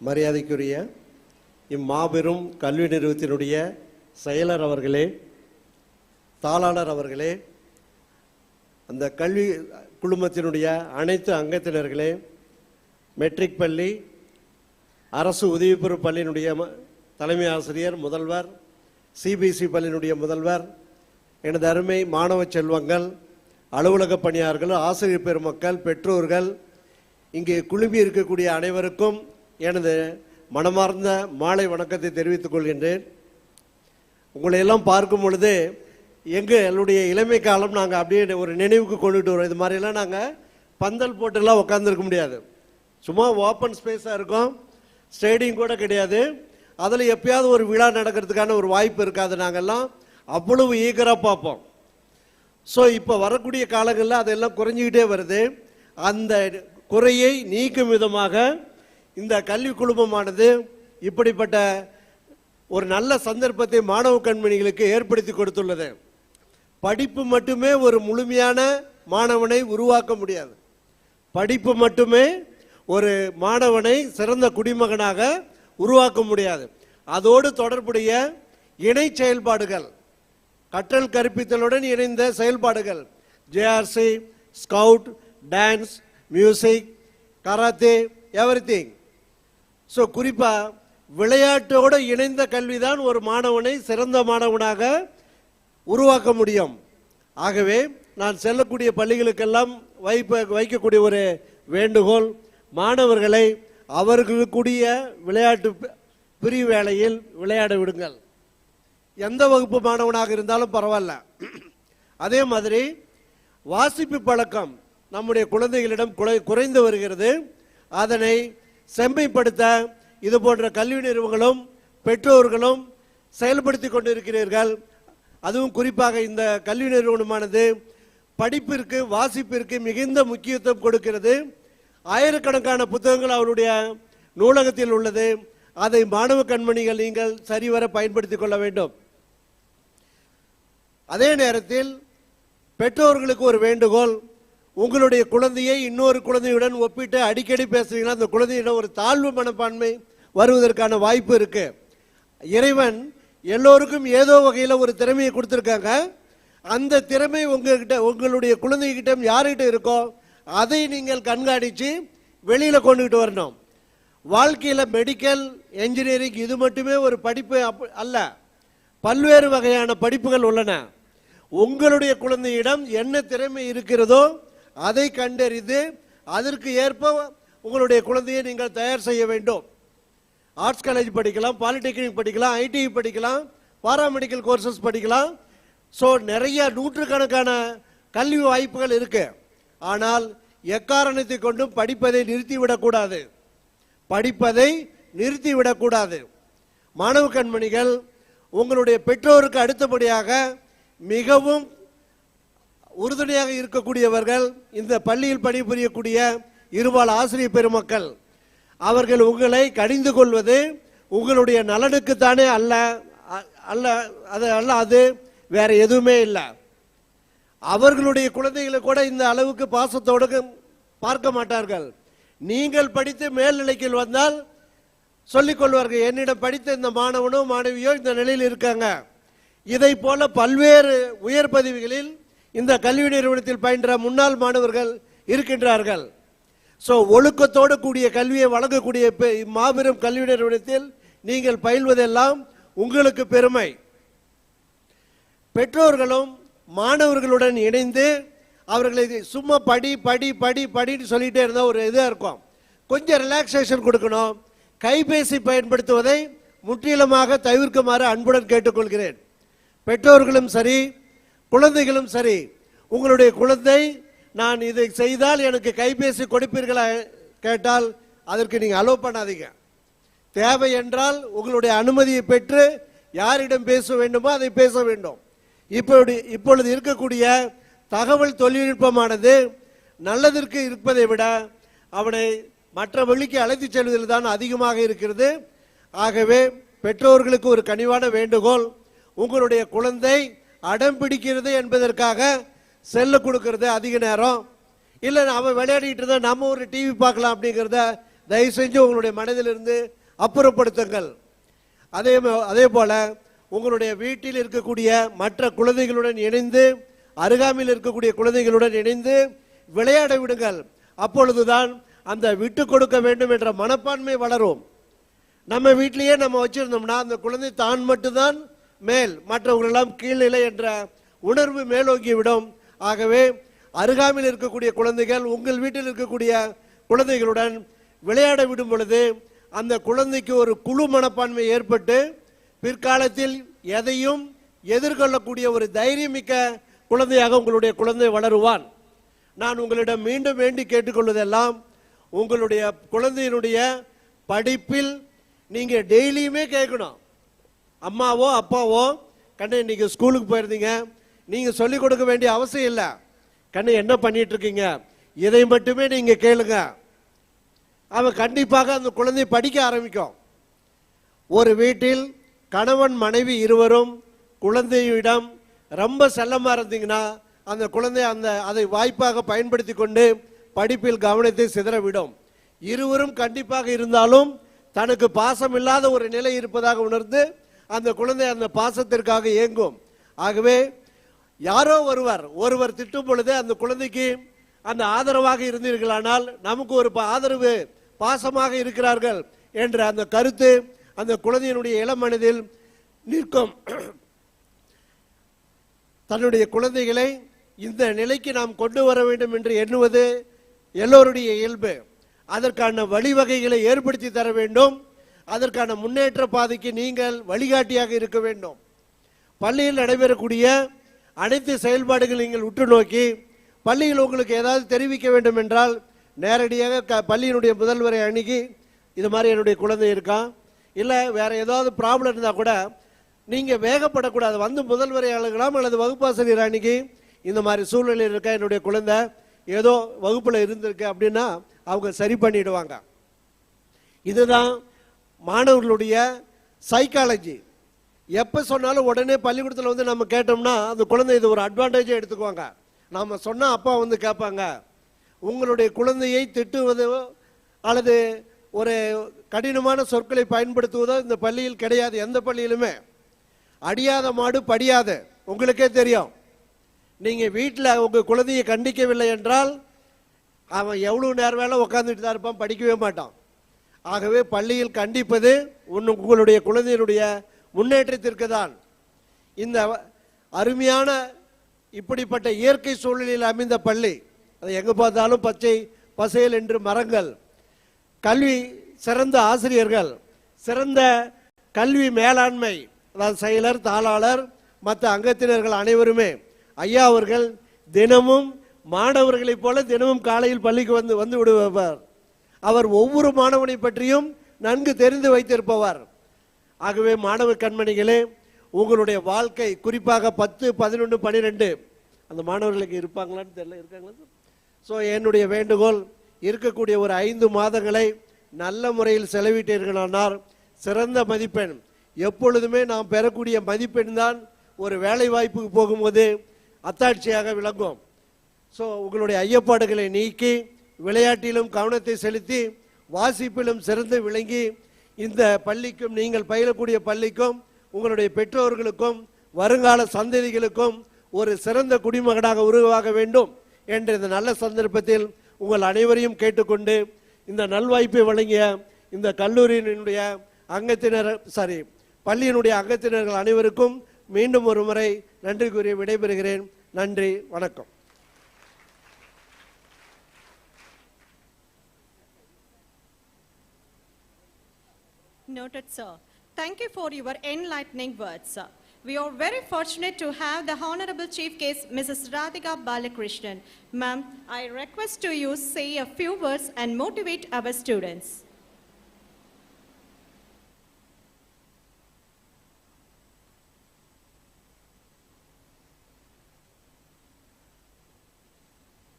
மரியாதைக்குரிய இம்மாபெரும் கல்வி நிறுவனத்தினுடைய செயலர் அவர்களே தாளாளர் அவர்களே அந்த கல்வி குழுமத்தினுடைய அனைத்து அங்கத்தினர்களே மெட்ரிக் பள்ளி அரசு உதவி பெறும் பள்ளியினுடைய தலைமை ஆசிரியர் முதல்வர் சிபிசி பள்ளியினுடைய முதல்வர் எனது அருமை மாணவ செல்வங்கள் அலுவலக பணியாளர்கள் ஆசிரியர் பெருமக்கள் பெற்றோர்கள் இங்கே குழுமி இருக்கக்கூடிய அனைவருக்கும் எனது மனமார்ந்த மாலை வணக்கத்தை தெரிவித்துக் கொள்கின்றேன். உங்களை எல்லாம் பார்க்கும் பொழுது எங்களுடைய இளமை காலம் நாங்கள் அப்படியே ஒரு நினைவுக்கு கொண்டுட்டு வரோம். இது மாதிரிலாம் நாங்கள் பந்தல் போட்டுலாம் உட்காந்துருக்க முடியாது. சும்மா ஓப்பன் ஸ்பேஸாக இருக்கும். ஸ்டேடியம் கூட கிடையாது. அதில் எப்பயாவது ஒரு விழா நடக்கிறதுக்கான ஒரு வாய்ப்பு இருக்காது நாங்கள்லாம் அவ்வளவு ஈகராக பார்ப்போம். ஸோ இப்போ வரக்கூடிய காலங்களில் அதெல்லாம் குறைஞ்சிக்கிட்டே வருது. அந்த குறையை நீக்கும் விதமாக இந்த கல்வி குழுமமானது இப்படிப்பட்ட ஒரு நல்ல சந்தர்ப்பத்தை மாணவ கண்மணிகளுக்கு ஏற்படுத்தி கொடுத்துள்ளது. படிப்பு மட்டுமே ஒரு முழுமையான மாணவனை உருவாக்க முடியாது. படிப்பு மட்டுமே ஒரு மாணவனை சிறந்த குடிமகனாக உருவாக்க முடியாது. அதோடு தொடர்புடைய இணை செயல்பாடுகள் கற்றல் கற்பித்தலுடன் இணைந்த செயல்பாடுகள் JRC scout dance music karate everything so குறிப்பாக விளையாட்டோடு இணைந்த கல்விதான் ஒரு மாணவனை சிறந்த மாணவனாக உருவாக்க முடியும். ஆகவே நான் செல்லக்கூடிய பள்ளிகளுக்கெல்லாம் வைப்ப வைக்கக்கூடிய ஒரு வேண்டுகோள் மாணவர்களை அவர்களுக்குரிய விளையாட்டு பி- பிரிவு வேளையில் விளையாட விடுங்கள். எந்த வகுப்பு மாணவனாக இருந்தாலும் பரவாயில்ல. அதே மாதிரி வாசிப்பு பழக்கம் நம்முடைய குழந்தைகளிடம் குறை- குறைந்து வருகிறது. அதனை செம்மைப்படுத்த இது போன்ற கல்வி நிறுவனங்களும் பெற்றோர்களும் செயல்படுத்தி கொண்டிருக்கிறீர்கள். அதுவும் குறிப்பாக இந்த கல்வி நிறுவனமானது படிப்பிற்கு வாசிப்பிற்கு மிகுந்த முக்கியத்துவம் கொடுக்கிறது. ஆயிரக்கணக்கான புத்தகங்கள் அவருடைய நூலகத்தில் உள்ளது. அதை மாணவ கண்மணிகள் நீங்கள் சரிவர பயன்படுத்திக் கொள்ள வேண்டும். அதே நேரத்தில் பெற்றோர்களுக்கு ஒரு வேண்டுகோள் உங்களுடைய குழந்தையை இன்னொரு குழந்தையுடன் ஒப்பிட்டு அடிக்கடி பேசுறீங்கன்னா அந்த குழந்தையிடம் ஒரு தாழ்வு மனப்பான்மை வருவதற்கான வாய்ப்பு இருக்கு. இறைவன் எல்லோருக்கும் ஏதோ வகையில் ஒரு திறமையை கொடுத்துருக்காங்க. அந்த திறமை உங்ககிட்ட உங்களுடைய குழந்தைகிட்ட யார்கிட்ட இருக்கோ அதை நீங்கள் கண்காணித்து வெளியில் கொண்டுகிட்டு வரணும். வாழ்க்கையில் மெடிக்கல் என்ஜினியரிங் இது மட்டுமே ஒரு படிப்பு அப்ப- அல்ல. பல்வேறு வகையான படிப்புகள் உள்ளன. உங்களுடைய குழந்தையிடம் என்ன திறமை இருக்கிறதோ அதை கண்டறிந்து அதற்கு ஏற்ப உங்களுடைய குழந்தையை நீங்கள் தயார் செய்ய வேண்டும். ஆர்ட்ஸ் காலேஜ் படிக்கலாம் பாலிடெக்னிக் படிக்கலாம் ஐடிஐ படிக்கலாம் பாராமெடிக்கல் கோர்சஸ் படிக்கலாம். ஸோ நிறைய நூற்றுக்கணக்கான கல்வி வாய்ப்புகள் இருக்கு. ஆனால் எக்காரணத்தை கொண்டும் படிப்பதை நிறுத்திவிடக்கூடாது படிப்பதை நிறுத்திவிடக்கூடாது மாணவ கண்மணிகள் உங்களுடைய பெற்றோருக்கு அடுத்தபடியாக மிகவும் உறுதுணையாக இருக்கக்கூடியவர்கள் இந்த பள்ளியில் பணிபுரியக்கூடிய இருபால் ஆசிரியர் பெருமக்கள் அவர்கள் உங்களை கடிந்து கொள்வது உங்களுடைய நலனுக்குத்தானே அல்ல அல்ல அது அல்ல அது வேற எதுவுமே இல்லை. அவர்களுடைய குழந்தைகளை கூட இந்த அளவுக்கு பாசத்தோடு பார்க்க மாட்டார்கள். நீங்கள் படித்து மேல்நிலைக்கு வந்தால் சொல்லிக் கொள்வார்கள் என்னிடம் படித்த இந்த மாணவனோ மாணவியோ இந்த நிலையில் இருக்காங்க. இதை போல பல்வேறு உயர் பதவிகளில் இந்த கல்வி நிறுவனத்தில் பயின்ற முன்னாள் மாணவர்கள் இருக்கின்றார்கள். ஸோ ஒழுக்கத்தோடு கூடிய கல்வியை வழங்கக்கூடிய பெ- மாபெரும் கல்வி நிறுவனத்தில் நீங்கள் பயில்வதெல்லாம் உங்களுக்கு பெருமை. பெற்றோர்களும் மாணவர்களுடன் இணைந்து அவர்களை சும்மா படி படி படி படின்னு சொல்லிட்டே இருந்தால் ஒரு இதாக இருக்கும். கொஞ்சம் ரிலாக்ஸேஷன் கொடுக்கணும். கைபேசி பயன்படுத்துவதை முற்றிலுமாக தவிர்க்குமாறு அன்புடன் கேட்டுக்கொள்கிறேன். பெற்றோர்களும் சரி குழந்தைகளும் சரி உங்களுடைய குழந்தை நான் இதை செய்தால் எனக்கு கைபேசி கொடுப்பீர்களா? கேட்டால் அதற்கு நீங்கள் அலோவ் பண்ணாதீங்க. தேவை என்றால் உங்களுடைய அனுமதியை பெற்று யாரிடம் பேச வேண்டுமோ அதை பேச வேண்டும். இப்பொழுது இப்பொழுது இருக்கக்கூடிய தகவல் தொழில்நுட்பமானது நல்லதற்கு இருப்பதை விட அவனை மற்ற வழிக்கு அழைத்துச் செல்வதில் தான் அதிகமாக இருக்கிறது. ஆகவே பெற்றோர்களுக்கு ஒரு கனிவான வேண்டுகோள் உங்களுடைய குழந்தை அடம் பிடிக்கிறது என்பதற்காக செல்ல கொடுக்கறது அதிக நேரம். இல்லை அவன் விளையாடிட்டு இருந்தா நம்ம ஒரு டிவி பார்க்கலாம் அப்படிங்கிறத தயவு செஞ்சு உங்களுடைய மனதிலிருந்து அப்புறப்படுத்துங்கள். அதே அதே போல உங்களுடைய வீட்டில் இருக்கக்கூடிய மற்ற குழந்தைகளுடன் இணைந்து அருகாமையில் இருக்கக்கூடிய குழந்தைகளுடன் இணைந்து விளையாட விடுங்கள். அப்பொழுதுதான் அந்த விட்டு கொடுக்க வேண்டும் என்ற மனப்பான்மை வளரும். நம்ம வீட்டிலேயே நம்ம வச்சிருந்தோம்னா அந்த குழந்தை தான் மட்டும்தான் மேல் மற்றவர்களெல்லாம் கீழ்நிலை என்ற உணர்வு மேலோங்கிவிடும். ஆகவே அருகாமையில் இருக்கக்கூடிய குழந்தைகள் உங்கள் வீட்டில் இருக்கக்கூடிய குழந்தைகளுடன் விளையாட விடும் பொழுது அந்த குழந்தைக்கு ஒரு குழு மனப்பான்மை ஏற்பட்டு பிற்காலத்தில் எதையும் எதிர்கொள்ளக்கூடிய ஒரு தைரியமிக்க குழந்தையாக உங்களுடைய குழந்தை வளருவான். நான் உங்களிடம் மீண்டும் வேண்டி கேட்டுக்கொள்வதெல்லாம் உங்களுடைய குழந்தையினுடைய படிப்பில் நீங்கள் டெய்லியுமே கேட்கணும். அம்மாவோ அப்பாவோ கண்ணு இன்னைக்கு ஸ்கூலுக்கு போயிருந்தீங்க. நீங்கள் சொல்லிக் கொடுக்க வேண்டிய அவசியம் இல்லை. கண்ணு என்ன பண்ணிட்டு இருக்கீங்க? இதை மட்டுமே நீங்கள் கேளுங்க. அவன் கண்டிப்பாக அந்த குழந்தை படிக்க ஆரம்பிக்கும். ஒரு வீட்டில் கணவன் மனைவி இருவரும் குழந்தையிடம் ரொம்ப செல்லமாக இருந்தீங்கன்னா அந்த குழந்தை அந்த அதை வாய்ப்பாக பயன்படுத்தி கொண்டு படிப்பில் கவனத்தை சிதறவிடும் இருவரும் கண்டிப்பாக இருந்தாலும் தனக்கு பாசம் இல்லாத ஒரு நிலை இருப்பதாக உணர்ந்து அந்த குழந்தை அந்த பாசத்திற்காக ஏங்கும். ஆகவே யாரோ ஒருவர் ஒருவர் திட்டும் பொழுது அந்த குழந்தைக்கு அந்த ஆதரவாக இருந்தீர்களானால் நமக்கு ஒரு ஆதரவு பாசமாக இருக்கிறார்கள் என்ற அந்த கருத்து அந்த குழந்தையினுடைய இளம் மனதில் நிற்கும். தன்னுடைய குழந்தைகளை இந்த நிலைக்கு நாம் கொண்டு வர வேண்டும் என்று எண்ணுவது எல்லோருடைய இயல்பு. அதற்கான வழிவகைகளை ஏற்படுத்தி தர வேண்டும். அதற்கான முன்னேற்ற பாதைக்கு நீங்கள் வழிகாட்டியாக இருக்க வேண்டும். பள்ளியில் நடைபெறக்கூடிய அனைத்து செயல்பாடுகள் நீங்கள் உற்று நோக்கி பள்ளியில் உங்களுக்கு ஏதாவது தெரிவிக்க வேண்டும் என்றால் நேரடியாக க பள்ளியினுடைய முதல்வரை அணுகி இது மாதிரி என்னுடைய குழந்தை இருக்கான் இல்லை வேற ஏதாவது ப்ராப்ளம் இருந்தால் கூட நீங்கள் வேகப்படக்கூடாது. வந்து முதல்வரை அணுகலாம் அல்லது வகுப்பாசிரியர் அணுகி இந்த மாதிரி சூழ்நிலையில் இருக்க என்னுடைய குழந்தை? ஏதோ வகுப்பில் இருந்திருக்கு அப்படின்னா அவங்க சரி பண்ணிடுவாங்க. இதுதான் மாணவர்களுடைய சைக்காலஜி எப்போ சொன்னாலும் உடனே பள்ளிக்கூடத்தில் வந்து நம்ம கேட்டோம்னா அந்த குழந்தை இது ஒரு அட்வான்டேஜாக எடுத்துக்குவாங்க. நாம் சொன்னால் அப்பா வந்து கேட்பாங்க உங்களுடைய குழந்தையை திட்டுவதோ அல்லது ஒரு கடினமான சொற்களை பயன்படுத்துவதோ இந்த பள்ளியில் கிடையாது எந்த பள்ளியிலுமே. அடியாத மாடு படியாது உங்களுக்கே தெரியும். நீங்கள் வீட்டில் உங்கள் குழந்தையை கண்டிக்கவில்லை என்றால் அவன் எவ்வளோ நேரம் வேலை உட்காந்துட்டு தான் இருப்பான் படிக்கவே மாட்டான். ஆகவே பள்ளியில் கண்டிப்பது உன் உங்களுடைய குழந்தையினுடைய முன்னேற்றத்திற்கு தான் இந்த அருமையான இப்படிப்பட்ட இயற்கை சூழலில் அமைந்த பள்ளி அதை எங்கே பார்த்தாலும் பச்சை பசேல் என்று மரங்கள் கல்வி சிறந்த ஆசிரியர்கள் சிறந்த கல்வி மேலாண்மை அதாவது செயலர் தாளாளர் மற்ற அங்கத்தினர்கள் அனைவருமே ஐயா அவர்கள் தினமும் மாணவர்களைப் போல தினமும் காலையில் பள்ளிக்கு வந்து வந்து விடுவார் அவர் ஒவ்வொரு மாணவனை பற்றியும் நன்கு தெரிந்து வைத்திருப்பவர். ஆகவே மாணவ கண்மணிகளே உங்களுடைய வாழ்க்கை குறிப்பாக பத்து பதினொன்று பன்னிரெண்டு அந்த மாணவர்களுக்கு இருப்பாங்களான்னு தெரியல இருக்காங்களா ஸோ என்னுடைய வேண்டுகோள் இருக்கக்கூடிய ஒரு ஐந்து மாதங்களை நல்ல முறையில் செலவிட்டீர்களானால் சிறந்த மதிப்பெண். எப்பொழுதுமே நாம் பெறக்கூடிய மதிப்பெண் தான் ஒரு வேலை வாய்ப்புக்கு போகும்போது அத்தாட்சியாக விளங்கும். ஸோ உங்களுடைய ஐயப்பாடுகளை நீக்கி விளையாட்டிலும் கவனத்தை செலுத்தி வாசிப்பிலும் சிறந்து விளங்கி இந்த பள்ளிக்கும் நீங்கள் பயிலக்கூடிய பள்ளிக்கும் உங்களுடைய பெற்றோர்களுக்கும் வருங்கால சந்ததிகளுக்கும் ஒரு சிறந்த குடிமகனாக உருவாக வேண்டும் என்ற இந்த நல்ல சந்தர்ப்பத்தில் உங்கள் அனைவரையும் கேட்டுக்கொண்டு இந்த நல்வாய்ப்பை வழங்கிய இந்த கல்லூரியினுடைய அங்கத்தினர் சாரி பள்ளியினுடைய அங்கத்தினர்கள் அனைவருக்கும் மீண்டும் ஒரு முறை நன்றி கூறி விடைபெறுகிறேன். நன்றி வணக்கம். Noted, sir. Thank you for your enlightening words, sir. We are very fortunate to have the Honorable Chief Guest, Mrs. Radhika Balakrishnan. Ma'am, I request to you say a few words and motivate our students.